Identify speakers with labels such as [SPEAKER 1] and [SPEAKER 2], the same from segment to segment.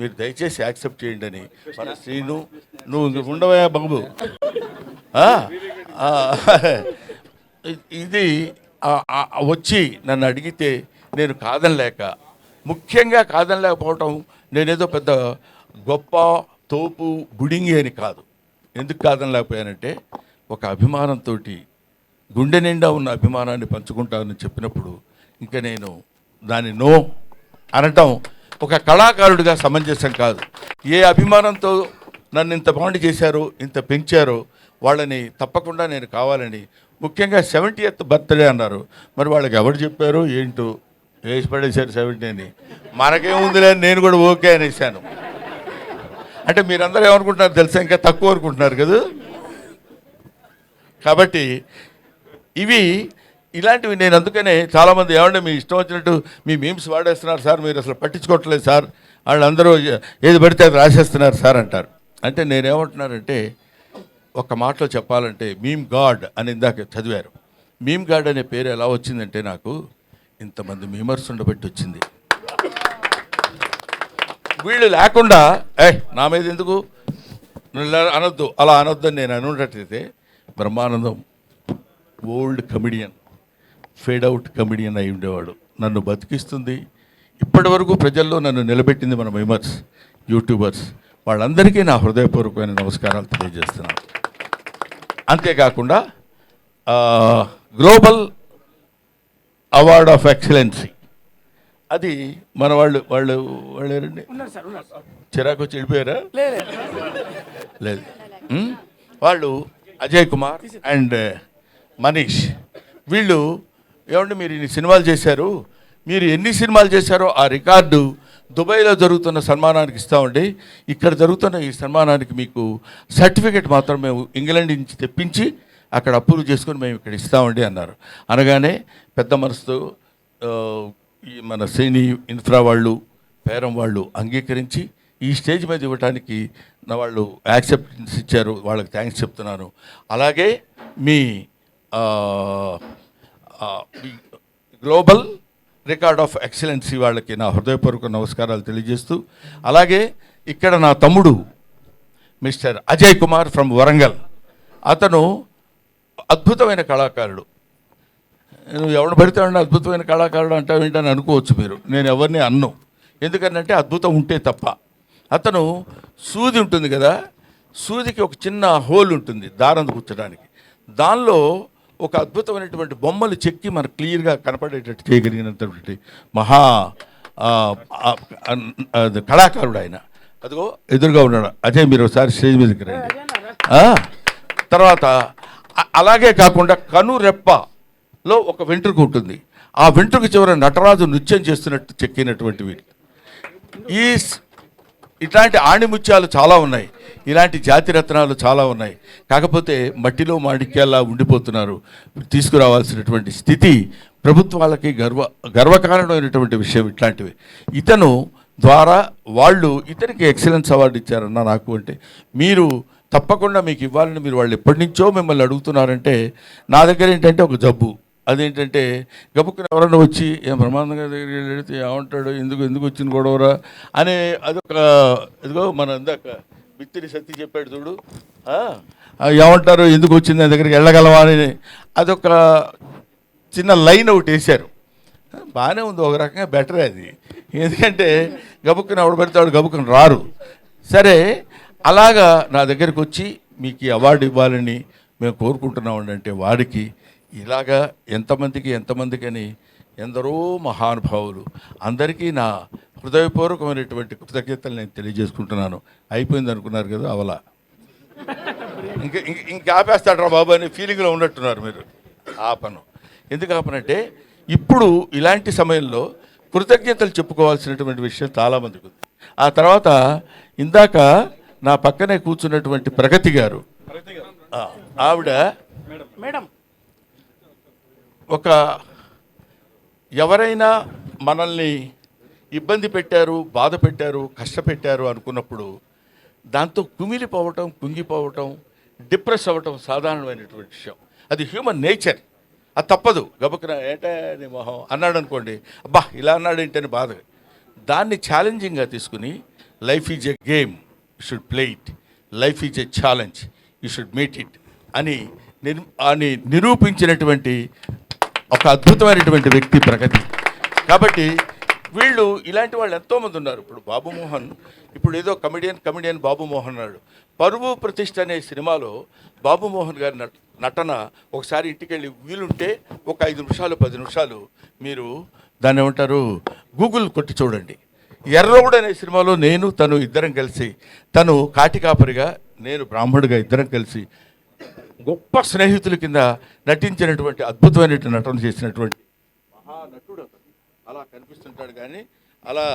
[SPEAKER 1] మీరు దయచేసి యాక్సెప్ట్ చేయండి అని. మన శ్రీను నువ్వు ఉండవయా బాబు. ఇది వచ్చి నన్ను అడిగితే నేను కాదనలేక ముఖ్యంగా కాదనలేకపోవటం నేనేదో పెద్ద గొప్ప తోపు బుడింగి అని కాదు. ఎందుకు కాదనలేకపోయానంటే ఒక అభిమానంతో గుండె నిండా ఉన్న అభిమానాన్ని పంచుకుంటానని చెప్పినప్పుడు ఇంకా నేను దాని నో అనటం ఒక కళాకారుడిగా సమంజసం కాదు. ఏ అభిమానంతో నన్ను ఇంత బాండ్ చేశారో ఇంత పెంచారో వాళ్ళని తప్పకుండా నేను కావాలని ముఖ్యంగా సెవెంటీ ఎత్ బర్త్డే అన్నారు. మరి వాళ్ళకి ఎవరు చెప్పారు? ఏంటో? వేసి పడేశారు సెవెంటీ అని మనకేముందిలే అని నేను కూడా ఓకే అనేసాను అంటే మీరందరూ ఏమనుకుంటున్నారు తెలుసా? ఇంకా తక్కువ అనుకుంటున్నారు కదా? కాబట్టి ఇవి ఇలాంటివి నేను అందుకనే చాలామంది ఏమంటే మీ ఇష్టం వచ్చినట్టు మీ మీమ్స్ వాడేస్తున్నారు సార్ మీరు అసలు పట్టించుకోవట్లేదు సార్ వాళ్ళందరూ ఏది పడితే అది రాసేస్తున్నారు సార్ అంటారు. అంటే నేనేమంటున్నానంటే ఒక మాటలో చెప్పాలంటే మీమ్ గాడ్ అని ఇందాక చదివారు. మీమ్ గాడ్ అనే పేరు ఎలా వచ్చిందంటే నాకు ఇంతమంది మీమర్స్ ఉండబట్టి వచ్చింది. వీళ్ళు లేకుండా ఏ నా మీద ఎందుకు? అనొద్దు అలా అనొద్దని నేను అనున్నట్టయితే Brahmanandam old comedian. Fade out comedian అయి ఉండేవాడు. నన్ను బతికిస్తుంది. ఇప్పటి వరకు ప్రజల్లో నన్ను నిలబెట్టింది మన మెంబర్స్ యూట్యూబర్స్. వాళ్ళందరికీ నా హృదయపూర్వకమైన నమస్కారాలు తెలియజేస్తున్నాను. అంతేకాకుండా గ్లోబల్ అవార్డ్ ఆఫ్ ఎక్సలెన్సీ. అది మన వాళ్ళు వాళ్ళు వాళ్ళు ఎవరండి?
[SPEAKER 2] ఉన్నారు సార్ ఉన్నారు సార్.
[SPEAKER 1] చిరాకు వచ్చి వెళ్ళిపోయారా?
[SPEAKER 2] లేదు?
[SPEAKER 1] వాళ్ళు అజయ్ కుమార్ అండ్ మనీష్. వీళ్ళు ఏమంటే మీరు ఇన్ని సినిమాలు చేశారు? మీరు ఎన్ని సినిమాలు చేశారో ఆ రికార్డు దుబాయ్లో జరుగుతున్న సన్మానానికి ఇస్తామండి. ఇక్కడ జరుగుతున్న ఈ సన్మానానికి మీకు సర్టిఫికేట్ మాత్రం మేము ఇంగ్లాండ్ నుంచి తెప్పించి అక్కడ అప్రూవ్ చేసుకొని మేము ఇక్కడ ఇస్తామండి అన్నారు. అనగానే పెద్ద మనసుతో ఈ మన శ్రేణి ఇన్ఫ్రా వాళ్ళు పేరం వాళ్ళు అంగీకరించి ఈ స్టేజ్ మీద ఇవ్వడానికి నా వాళ్ళు యాక్సెప్టెన్స్ ఇచ్చారు. వాళ్ళకి థ్యాంక్స్ చెప్తున్నాను. అలాగే మీ గ్లోబల్ రికార్డ్ ఆఫ్ ఎక్సలెన్సీ వాళ్ళకి నా హృదయపూర్వక నమస్కారాలు తెలియజేస్తూ అలాగే ఇక్కడ నా తమ్ముడు మిస్టర్ అజయ్ కుమార్ ఫ్రమ్ వరంగల్. అతను అద్భుతమైన కళాకారుడు. నువ్వు ఎవడు పడితే వాడిని అద్భుతమైన కళాకారుడు అంటావు ఏంటని అనుకోవచ్చు మీరు. నేను ఎవరిని అన్ను. ఎందుకనంటే అద్భుతం ఉంటే తప్ప. అతను సూది ఉంటుంది కదా సూదికి ఒక చిన్న హోల్ ఉంటుంది దారం కూర్చడానికి. దానిలో ఒక అద్భుతమైనటువంటి బొమ్మలు చెక్కి మనకు క్లియర్గా కనపడేటట్టు చేయగలిగినటువంటి మహా అది కళాకారుడు ఆయన. అదిగో ఎదురుగా ఉన్నాడు. అజయ్ మీరు ఒకసారి స్టేజ్ మీదకి రండి. తర్వాత అలాగే కాకుండా కను రెప్పలో ఒక వెంట్రుక ఉంటుంది. ఆ వెంట్రుక చివర నటరాజు నృత్యం చేస్తున్నట్టు చెక్కినటువంటివి ఈ స్- ఇట్లాంటి ఆణిముత్యాలు చాలా ఉన్నాయి. ఇలాంటి జాతి రత్నాలు చాలా ఉన్నాయి. కాకపోతే మట్టిలో మాణిక్యాల్లా ఉండిపోతున్నారు. తీసుకురావాల్సినటువంటి స్థితి ప్రభుత్వాలకి గర్వ గర్వకారణమైనటువంటి విషయం ఇట్లాంటివి. ఇతను ద్వారా వాళ్ళు ఇతనికి ఎక్సలెన్స్ అవార్డు ఇచ్చారన్న నాకు అంటే మీరు తప్పకుండా మీకు ఇవ్వాలని మీరు వాళ్ళు ఎప్పటి నుంచో మిమ్మల్ని అడుగుతున్నారంటే నా దగ్గర ఏంటంటే ఒక జబ్బు. అదేంటంటే గబుక్కున ఎవరన్నా వచ్చి ఏం బ్రహ్మానంద గారి దగ్గరికి వెళితే ఏమంటాడు ఎందుకు ఎందుకు వచ్చిన గొడవరా? అనే అదొక ఇదిగో మన ఇందాక బిత్తిరి సత్తి చెప్పాడు చూడు. ఏమంటారు? ఎందుకు వచ్చింది? నా దగ్గరికి వెళ్ళగలవా? అని. అదొక చిన్న లైన్ ఒకటి వేశారు. బాగానే ఉంది. ఒక రకంగా బెటర్ అది. ఎందుకంటే గబుక్కున ఎవడు పెడతాడు గబుక్కుని రారు. సరే అలాగా నా దగ్గరికి వచ్చి మీకు అవార్డు ఇవ్వాలని మేము కోరుకుంటున్నామండి అంటే వాడికి ఇలాగా ఎంతమందికి ఎంతమందికి అని ఎందరో మహానుభావులు అందరికీ నా హృదయపూర్వకమైనటువంటి కృతజ్ఞతలు నేను తెలియజేసుకుంటున్నాను. అయిపోయింది అనుకున్నారు కదా అవలా. ఇంకా ఇంక ఇంకా ఆపేస్తాడరా బాబు అనే ఫీలింగ్లో ఉన్నట్టున్నారు మీరు. ఆపను. ఎందుకు ఆపనంటే ఇప్పుడు ఇలాంటి సమయంలో కృతజ్ఞతలు చెప్పుకోవాల్సినటువంటి విషయం చాలామందికి ఉంది. ఆ తర్వాత ఇందాక నా పక్కనే కూర్చున్నటువంటి ప్రగతి గారు. ఆవిడ
[SPEAKER 2] మేడం.
[SPEAKER 1] ఒక ఎవరైనా మనల్ని ఇబ్బంది పెట్టారు బాధ పెట్టారు కష్టపెట్టారు అనుకున్నప్పుడు దాంతో కుమిలిపోవటం కుంగిపోవటం డిప్రెస్ అవ్వటం సాధారణమైనటువంటి విషయం. అది హ్యూమన్ నేచర్. అది తప్పదు. గబుక్కున ఏటా నీ మొహం? అన్నాడు అనుకోండి అబ్బా ఇలా అన్నాడు ఏంటని బాధ. దాన్ని ఛాలెంజింగ్గా తీసుకుని life is a game. You should play it. Life is a challenge. You should meet it. అని నిర్ అని నిరూపించినటువంటి ఒక అద్భుతమైనటువంటి వ్యక్తి ప్రగతి. కాబట్టి వీళ్ళు ఇలాంటి వాళ్ళు ఎంతోమంది ఉన్నారు. ఇప్పుడు బాబు మోహన్ ఇప్పుడు ఏదో కమెడియన్ కమెడియన్ బాబు మోహన్ అన్నాడు. పరువు ప్రతిష్ట అనే సినిమాలో బాబు మోహన్ గారి నటన ఒకసారి ఇంటికి వెళ్ళి వీలుంటే ఒక ఐదు నిమిషాలు పది నిమిషాలు మీరు దాన్ని ఏమంటారు గూగుల్ కొట్టి చూడండి. ఎర్రవుడు అనే సినిమాలో నేను తను ఇద్దరం కలిసి తను కాటికాపరిగా నేను బ్రాహ్మణుడిగా ఇద్దరం కలిసి గొప్ప స్నేహితుల కింద నటించినటువంటి అద్భుతమైనటువంటి నటన చేసినటువంటి మహానటుడు అలా కనిపిస్తుంటాడు కానీ అలా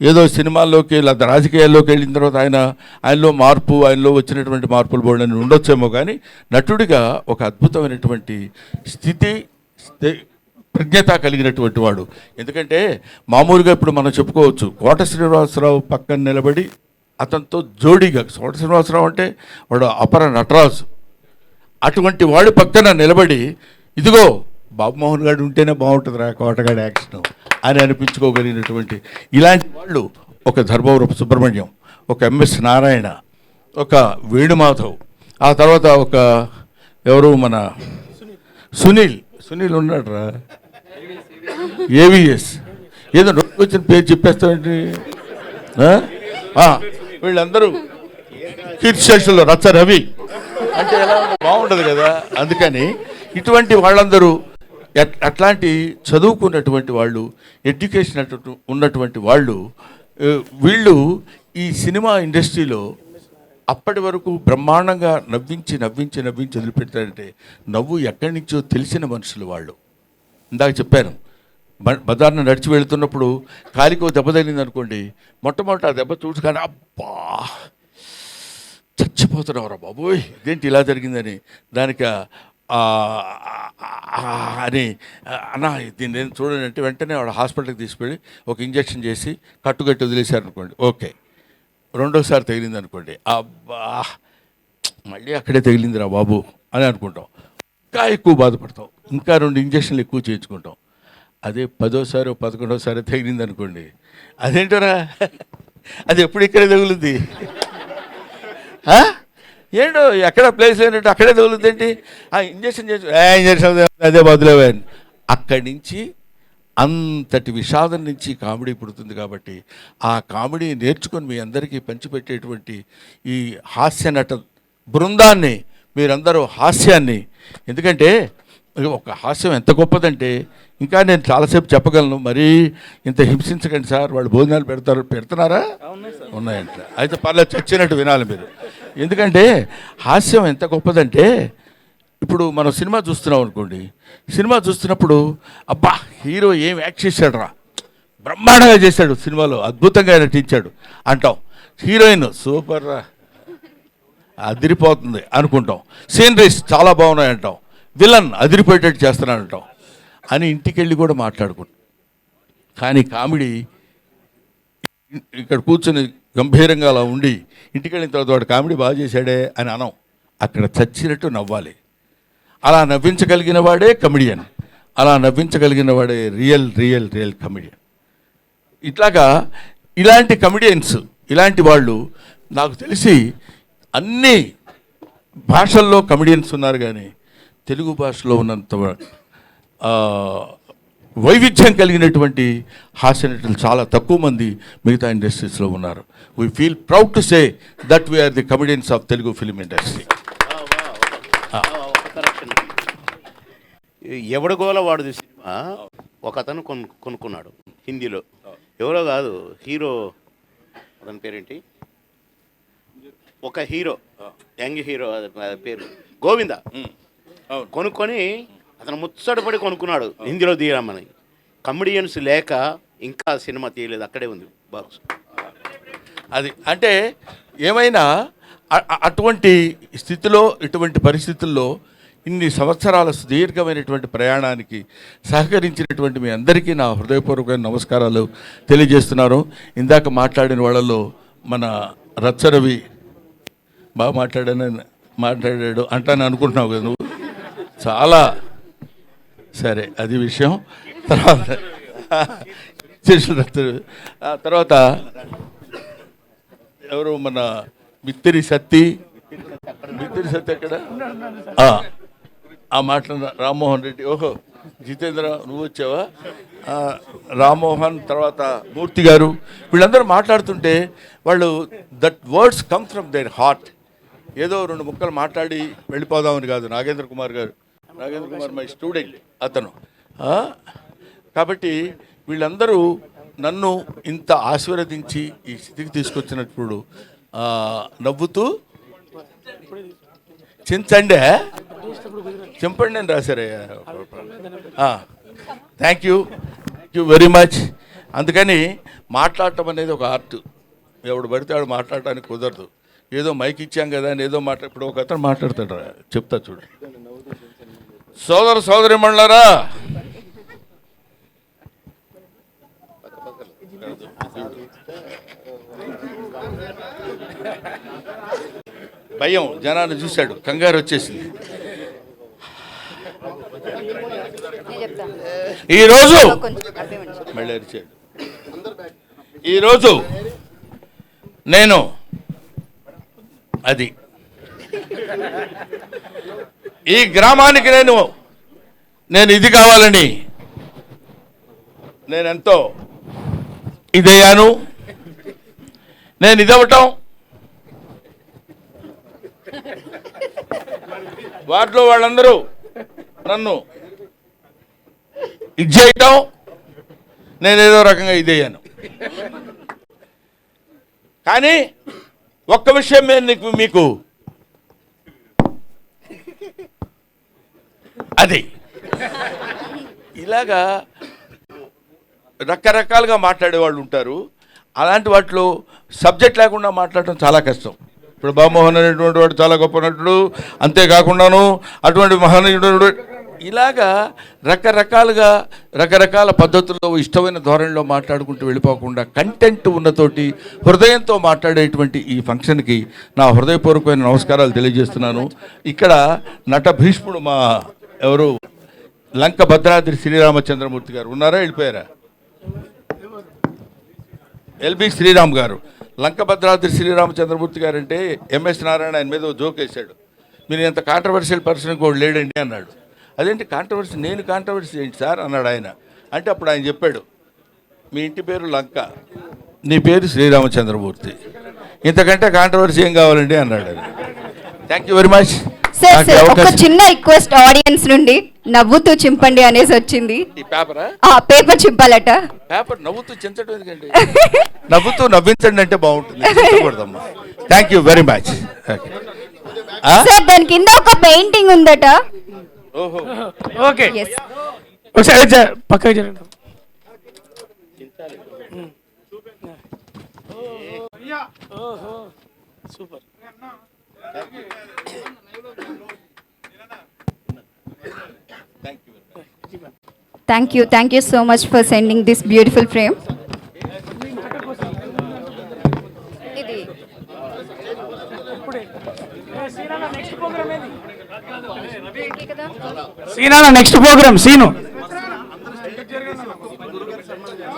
[SPEAKER 1] ఏదో సినిమాల్లోకి లేదా రాజకీయాల్లోకి వెళ్ళిన తర్వాత ఆయన ఆయనలో మార్పు ఆయనలో వచ్చినటువంటి మార్పులు పోవడం ఉండొచ్చేమో కానీ నటుడిగా ఒక అద్భుతమైనటువంటి స్థితి ప్రజ్ఞత కలిగినటువంటి వాడు. ఎందుకంటే మామూలుగా ఇప్పుడు మనం చెప్పుకోవచ్చు కోట శ్రీనివాసరావు పక్కన నిలబడి అతనితో జోడీగా కోట శ్రీనివాసరావు అంటే వాడు అపర నటరాజు. అటువంటి వాడి పక్కన నిలబడి ఇదిగో బాబుమోహన్ గారు ఉంటేనే బాగుంటుంది రా కోటగాడి యాక్షన్ అని అనిపించుకోగలిగినటువంటి ఇలాంటి వాళ్ళు ఒక ధర్మవరపు సుబ్రహ్మణ్యం ఒక ఎంఎస్ నారాయణ ఒక వేణుమాధవ్ ఆ తర్వాత ఒక ఎవరు మన సునీల్ సునీల్ ఉన్నాడు రా ఏవిఎస్. ఏదో నోటికి వచ్చిన పేరు చెప్పేస్తామండి వీళ్ళందరూ కీర్తిశేషులు రచ్చ రవి. అంటే ఎలా బాగుండదు కదా? అందుకని ఇటువంటి వాళ్ళందరూ ఎట్- అట్లాంటి చదువుకున్నటువంటి వాళ్ళు ఎడ్యుకేషన్ అటు- ఉన్నటువంటి వాళ్ళు వీళ్ళు ఈ సినిమా ఇండస్ట్రీలో అప్పటి వరకు బ్రహ్మాండంగా నవ్వించి నవ్వించి నవ్వించి వదిలిపెడతారంటే నవ్వు ఎక్కడి నుంచో తెలిసిన మనుషులు వాళ్ళు. ఇందాక చెప్పాను బజార్ను నడిచి వెళుతున్నప్పుడు కాలికో దెబ్బ తగిలింది అనుకోండి మొట్టమొదట ఆ దెబ్బ చూసుకొని అబ్బా! చచ్చిపోతున్నావురా బాబోయ్. ఇదేంటి ఇలా జరిగిందని? దానికి అని అన్న దీన్ని నేను చూడండి అంటే వెంటనే వాడు హాస్పిటల్కి తీసుకెళ్ళి ఒక ఇంజెక్షన్ చేసి కట్టుకట్టి వదిలేశారు అనుకోండి ఓకే. రెండోసారి తగిలింది అనుకోండి అబ్బా మళ్ళీ అక్కడే తగిలిందిరా బాబు అని అనుకుంటాం. ఇంకా ఎక్కువ బాధపడతాం. ఇంకా రెండు ఇంజక్షన్లు ఎక్కువ చేయించుకుంటాం. అదే పదోసారి పదకొండోసారి తగిలింది అనుకోండి అదేంటరా? అది ఎప్పుడు ఇక్కడే తగులుద్ది? ఏంటో ఎక్కడ ప్లేస్ లేనట్టు అక్కడే తగులుద్ది ఆ ఇంజక్షన్ చేసి "ఏ, ఇంజక్షన్ అదే- బదులేవని అక్కడి నుంచి అంతటి విషాదం నుంచి కామెడీ పుడుతుంది కాబట్టి ఆ కామెడీ నేర్చుకొని మీ అందరికీ పంచిపెట్టేటువంటి ఈ హాస్య నట బృందాన్ని మీరందరూ హాస్యాన్ని. ఎందుకంటే ఒక హాస్యం ఎంత గొప్పదంటే ఇంకా నేను చాలాసేపు చెప్పగలను మరీ ఇంత హింసించకండి సార్ వాళ్ళు భోజనాలు పెడతారు పెడుతున్నారా? ఉన్నాయంట. అయితే పర్లేదు చచ్చినట్టు వినాలి మీరు. ఎందుకంటే హాస్యం ఎంత గొప్పదంటే ఇప్పుడు మనం సినిమా చూస్తున్నాం అనుకోండి సినిమా చూస్తున్నప్పుడు అబ్బా హీరో ఏం యాక్ట్ చేశాడు రా బ్రహ్మాండంగా చేశాడు సినిమాలో అద్భుతంగా నటించాడు. అంటాం హీరోయిన్ సూపర్ రా అదిరిపోతుంది అనుకుంటాం. సీనరీస్ చాలా బాగున్నాయి అంటాం విలన్ అదిరిపోయేటట్టు చేస్తున్నాడు అని ఇంటికి వెళ్ళి కూడా మాట్లాడుకుంటాం కానీ కామెడీ ఇక్కడ కూర్చొని గంభీరంగా అలా ఉండి ఇంటికి వెళ్ళిన తర్వాత వాడు కామెడీ బాగా చేశాడే అని అనం. అక్కడ చచ్చినట్టు నవ్వాలి. అలా నవ్వించగలిగిన వాడే కమెడియన్ అలా నవ్వించగలిగిన వాడే రియల్ రియల్ రియల్ కమెడియన్ ఇట్లాగా ఇలాంటి కమెడియన్స్ ఇలాంటి వాళ్ళు నాకు తెలిసి అన్ని భాషల్లో కమెడియన్స్ ఉన్నారు కానీ తెలుగు భాషలో ఉన్నంత వైవిధ్యం కలిగినటువంటి హాస్య నటులు చాలా తక్కువ మంది మిగతా ఇండస్ట్రీస్లో ఉన్నారు. We feel proud to say that we are the comedians of Telugu film industry
[SPEAKER 3] ఎవడగోల వాడు సినిమా ఒక అతను కొను కొనుక్కున్నాడు హిందీలో. ఎవరో కాదు హీరో అతని పేరేంటి? ఒక హీరో యంగ్ హీరో పేరు. గోవింద? కొనుక్కొని అతను ముచ్చటపడి కొనుక్కున్నాడు హిందీలో తీయమని కమెడియన్స్ లేక ఇంకా సినిమా తీయలేదు అక్కడే ఉంది బాక్స్.
[SPEAKER 1] అది అంటే ఏమైనా అటువంటి స్థితిలో ఇటువంటి పరిస్థితుల్లో ఇన్ని సంవత్సరాల సుదీర్ఘమైనటువంటి ప్రయాణానికి సహకరించినటువంటి మీ అందరికీ నా హృదయపూర్వకమైన నమస్కారాలు తెలియజేస్తున్నాను. ఇందాక మాట్లాడిన వాళ్ళలో మన రచ్చరవి బాగా మాట్లాడానని మాట్లాడాడు అంటాను అనుకుంటున్నావు కదా నువ్వు? చాలా. సరే అది విషయం. తర్వాత తర్వాత ఎవరు మన మిత్తిరి సత్తి? మిత్తిరి సత్తి ఎక్కడ? ఆ, మాటలు రామ్మోహన్ రెడ్డి. ఓహో జితేంద్ర నువ్వు వచ్చావా? రామ్మోహన్ తర్వాత మూర్తి గారు. వీళ్ళందరూ మాట్లాడుతుంటే వాళ్ళు that words come from their heart ఏదో రెండు ముక్కలు మాట్లాడి వెళ్ళిపోదామని కాదు నాగేంద్ర కుమార్ గారు. నాగేంద్ర కుమార్ మై స్టూడెంట్ అతను. కాబట్టి వీళ్ళందరూ నన్ను ఇంత ఆశీర్వదించి ఈ స్థితికి తీసుకొచ్చినప్పుడు నవ్వుతూ చించండే చింపండి అని రాశారయ్యా thank you thank you very much అందుకని మాట్లాడటం అనేది ఒక ఆర్ట్. ఎవడు పడితే వాడు మాట్లాడటానికి కుదరదు. ఏదో మైక్ ఇచ్చాం కదా అని ఏదో మాట్లా ఇప్పుడు ఒక అతను మాట్లాడతాడు రా. చెప్తా చూడు. సోదర సోదరి మండలరా భయం జనాన్ని చూశాడు కంగారు వచ్చేసింది. ఈరోజు మళ్ళీ అరిచాడు. ఈరోజు నేను అది ఈ గ్రామానికి నేను నేను ఇది కావాలని నేను ఎంతో ఇదయ్యాను. నేను ఇదవటం వాటిలో వాళ్ళందరూ నన్ను ఇది చేయటం నేను ఏదో రకంగా ఇదయ్యాను. కానీ ఒక్క విషయం నేను నీకు మీకు అది. ఇలాగా రకరకాలుగా మాట్లాడే వాళ్ళు ఉంటారు. అలాంటి వాటిలో సబ్జెక్ట్ లేకుండా మాట్లాడటం చాలా కష్టం. ఇప్పుడు బామోహన్ అనేటువంటి వాడు చాలా గొప్ప నటుడు. అంతేకాకుండాను అటువంటి మహానటుడు ఇలాగా రకరకాలుగా రకరకాల పద్ధతుల్లో ఇష్టమైన ధోరణిలో మాట్లాడుకుంటూ వెళ్ళిపోకుండా కంటెంట్ ఉన్నతోటి హృదయంతో మాట్లాడేటువంటి ఈ ఫంక్షన్కి నా హృదయపూర్వకమైన నమస్కారాలు తెలియజేస్తున్నాను. ఇక్కడ నట భీష్ముడు మా ఎవరు? లంక భద్రాద్రి శ్రీరామచంద్రమూర్తి గారు. ఉన్నారా? వెళ్ళిపోయారా? ఎల్బి శ్రీరామ్ గారు. లంక భద్రాద్రి శ్రీరామచంద్రమూర్తి గారు అంటే ఎంఎస్ నారాయణ ఆయన మీద జోక్ వేశాడు. మీరు ఎంత కాంట్రవర్షియల్ పర్సన్ కూడా లేడండి అన్నాడు. అదేంటి కాంట్రవర్సీ నేను కాంట్రవర్సీ ఏంటి సార్? అన్నాడు ఆయన. అంటే అప్పుడు ఆయన చెప్పాడు మీ ఇంటి పేరు లంక నీ పేరు శ్రీరామచంద్రమూర్తి. ఇంతకంటే కాంట్రవర్సీ ఏం కావాలండి? అన్నాడు thank you very much
[SPEAKER 4] sir sir ఒక చిన్న రిక్వెస్ట్ ఆడియన్స్ నుండి నవ్వుతూ చింపండి అనేసి వచ్చింది.
[SPEAKER 1] ఈ పేపరా
[SPEAKER 4] ఆ? పేపర్ చింపాలట.
[SPEAKER 1] పేపర్ నవ్వుతూ చించడం ఎందుకండి? నవ్వుతూ నవ్వించండి అంటే బాగుంటుంది. Thank you very much
[SPEAKER 4] sir దాని కింద ఒక పెయింటింగ్ ఉందట.
[SPEAKER 1] ఓహో.
[SPEAKER 2] ఓకే. ఒకసారి పక్కకి జరగండి. Super.
[SPEAKER 4] Thank you thank you so much for sending this beautiful frame ఇది.
[SPEAKER 2] నెక్స్ట్ ప్రోగ్రామ్ ఏది?
[SPEAKER 4] ఓకే కదా
[SPEAKER 2] సీనా నెక్స్ట్ ప్రోగ్రామ్ సీను.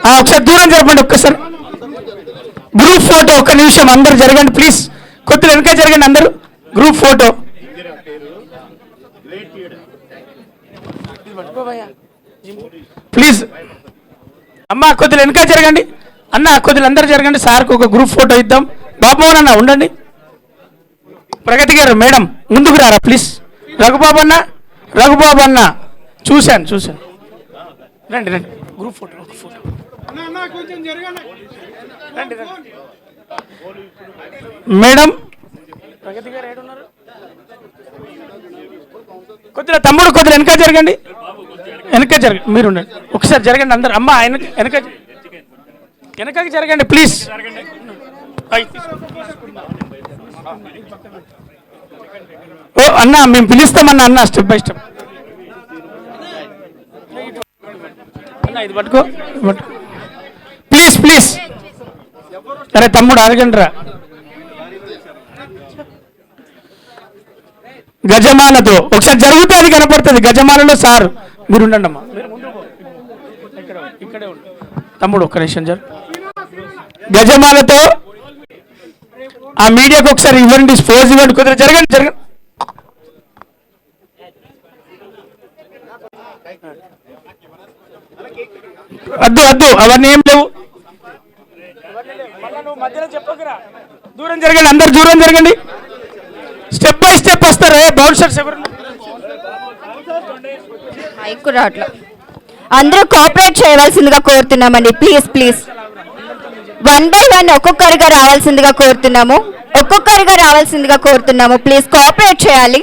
[SPEAKER 2] ఆ, ఒకసారి దూరం జరపండి ఒక్కసారి. గ్రూప్ ఫోటో ఒక్క నిమిషం అందరు జరగండి ప్లీజ్ కొద్దిగా వెనక జరగండి అందరూ గ్రూప్ ఫోటో ప్లీజ్. అమ్మా కొద్దిగా వెనక జరగండి. అన్న కొద్దిగా అందరు జరగండి. సార్కి ఒక గ్రూప్ ఫోటో ఇద్దాం. బాబుమోహన్ అన్న ఉండండి. ప్రగతి గారు మేడం ముందుకు రారా ప్లీజ్. రఘుబాబు అన్న రఘుబాబు అన్న. చూశాను చూశాను. రండి రండి. గ్రూప్ ఫోటో ఒక ఫోటో రండి రండి. మేడం ప్రగతి గారు ఏడున్నారు? కొద్దిగా తమ్ముడు కొద్దిగా వెనక జరగండి. వెనక జరగండి మీరు ఉండండి ఒకసారి జరగండి అందరు. అమ్మ వెనక వెనక వెనకకి జరగండి ప్లీజ్. ఓ అన్న మేము పిలుస్తామన్నా అన్న స్టెప్ బై స్టెప్. అన్న ఇది పట్టుకో ప్లీజ్ ప్లీజ్. అరే తమ్ముడు అడగండి రా. గజమాలతో. ఒకసారి జరుగుతుంది అది కనపడుతుంది. గజమాలలో సార్. మీరు ఉండండి అమ్మా. ఇక్కడ తమ్ముడు ఒక్క నిమిషం జరు. గజమాలతో ఆ మీడియాకి ఒకసారి ఇవ్వండి ఫోజ్ ఇవ్వండి కుదిరి జరగండి జరగండి. వద్దు వద్దు అవన్నీ ఏం లేవు. దూరం జరగండి అందరు దూరం జరగండి. స్టెప్ బై స్టెప్ వస్తారు బౌన్సర్స్ ఎవరు
[SPEAKER 4] మైక్ అందరూ కోఆపరేట్ చేయవలసిందిగా కోరుతున్నామండి. Please please one by one ఒక్కొక్కరిగా రావాల్సిందిగా కోరుతున్నాము. ఒక్కొక్కరిగా రావాల్సిందిగా కోరుతున్నాము. ప్లీజ్ కోఆపరేట్ చేయాలి.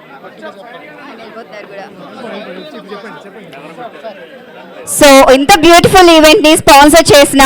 [SPEAKER 4] సో ఇంత బ్యూటిఫుల్ ఈవెంట్ని స్పాన్సర్ చేసిన